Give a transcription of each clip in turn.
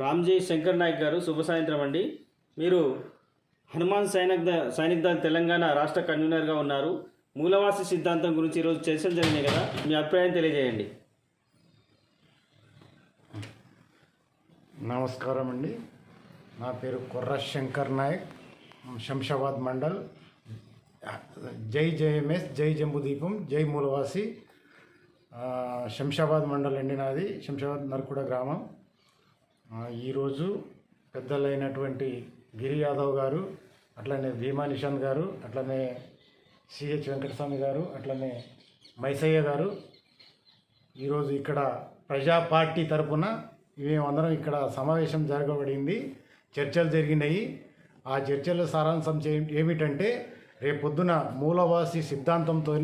రామ్జీ శంకర్ నాయక్ గారు శుభ సాయంత్రం అండి. మీరు హనుమాన్ సైనిక్ సైనిక్ దళ్ తెలంగాణ రాష్ట్ర కన్వీనర్గా ఉన్నారు. మూలవాసి సిద్ధాంతం గురించి ఈరోజు చర్చలు జరిగినాయి కదా మీ అభిప్రాయం తెలియజేయండి. నమస్కారం అండి. నా పేరు కుర్ర శంకర్ నాయక్ శంషాబాద్ మండల్. జై జేఎంఎస్ జై జంబుదీపం జై మూలవాసి. శంషాబాద్ మండల్ అండి నాది శంషాబాద్ నర్కుడ గ్రామం. ఈరోజు పెద్దలైనటువంటి గిరి యాదవ్ గారు అట్లనే భీమా నిషాంత్ గారు అట్లనే సిహెచ్ వెంకటస్వామి గారు అట్లనే మైసయ్య గారు ఈరోజు ఇక్కడ ప్రజా పార్టీ తరపున మేమందరం ఇక్కడ సమావేశం జరగబడింది. చర్చలు జరిగినాయి. ఆ చర్చల సారాంశం చే- ఏమిటంటే రేపొద్దున మూలవాసి సిద్ధాంతంతో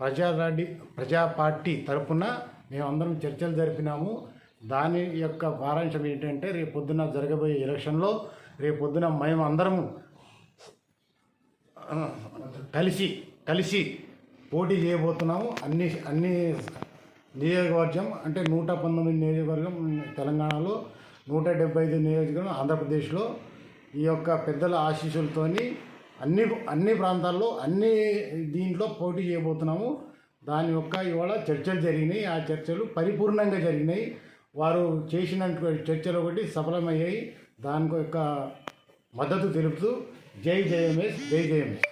ప్రజారాడి ప్రజా పార్టీ తరపున మేమందరం చర్చలు జరిపినాము. దాని యొక్క సారాంశం ఏంటంటే రేపు పొద్దున జరగబోయే ఎలక్షన్లో రేపొద్దున మేము అందరము కలిసి కలిసి పోటీ చేయబోతున్నాము. అన్ని అన్ని నియోజకవర్గం అంటే నూట పంతొమ్మిది నియోజకవర్గం తెలంగాణలో నూట డెబ్బై ఐదు నియోజకవర్గం ఆంధ్రప్రదేశ్లో ఈ యొక్క పెద్దల ఆశీస్సులతోని అన్ని అన్ని ప్రాంతాల్లో అన్ని దీంట్లో పోటీ చేయబోతున్నాము. దాని యొక్క ఇవాళ చర్చలు జరిగినాయి. ఆ చర్చలు పరిపూర్ణంగా జరిగినాయి. వారు చేసినటువంటి చర్చలు ఒకటి సఫలమయ్యాయి. దాని యొక్క మద్దతు తెలుపుతూ జై జయమేష్ జై జయమేష్